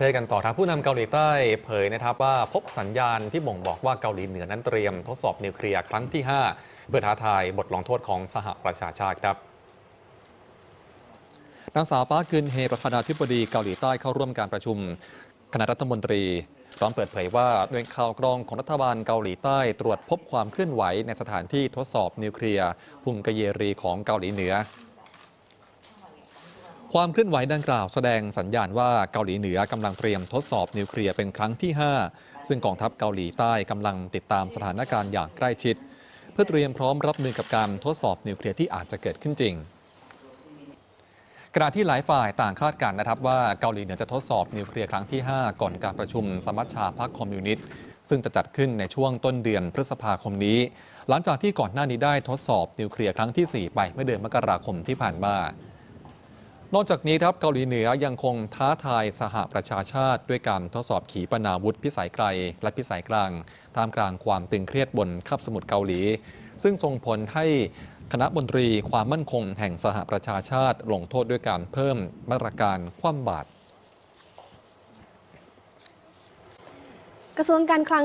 เทกันต่อทางผู้นำเกาหลีใต้เผยนะครับว่าพบสัญญาณที่บ่งบอกว่าเกาหลีเหนือนั้นเตรียมทดสอบนิวเคลียร์ครั้งที่ 5 เพื่อท้าทายบทลงโทษของสหประชาชาติครับนางสาวปาร์คกึนเฮประธานาธิบดีเกาหลีใต้เข้าร่วมการประชุม คณะรัฐมนตรีพร้อมเปิดเผยว่าหน่วยข่าวกรองของรัฐบาลเกาหลีใต้ตรวจพบความเคลื่อนไหวในสถานที่ทดสอบนิวเคลียร์พุงกเยรีของเกาหลีเหนือ ความเคลื่อนไหวดังกล่าวแสดงสัญญาณว่าเกาหลีเหนือกำลังเตรียมทดสอบนิวเคลียร์เป็นครั้งที่ 5 ซึ่งกองทัพเกาหลีใต้กำลังติดตามสถานการณ์อย่างใกล้ชิด เพื่อเตรียมพร้อมรับมือกับการทดสอบนิวเคลียร์ที่อาจจะเกิดขึ้นจริงขณะที่หลายฝ่ายต่างคาดการณ์นะครับว่าเกาหลีเหนือจะทดสอบนิวเคลียร์ครั้งที่ 5 ก่อนการประชุมสมัชชาพรรคคอมมิวนิสต์ซึ่งจะจัดขึ้นในช่วงต้นเดือนพฤษภาคมนี้ หลังจากที่ก่อนหน้านี้ได้ทดสอบนิวเคลียร์ครั้งที่ 4 ไปเมื่อเดือนมกราคมที่ผ่านมา นอกจากนี้ครับเกาหลีเหนือยังคงท้าทายสหประชาชาติ ด้วยการทดสอบขีปนาวุธพิสัยไกล และพิสัยกลางท่ามกลางความตึงเครียดบนคาบสมุทรเกาหลี ซึ่งส่งผลให้คณะมนตรีความมั่นคงแห่งสหประชาชาติลงโทษด้วยการเพิ่มมาตรการคว่ำบาตรกระทรวงการคลัง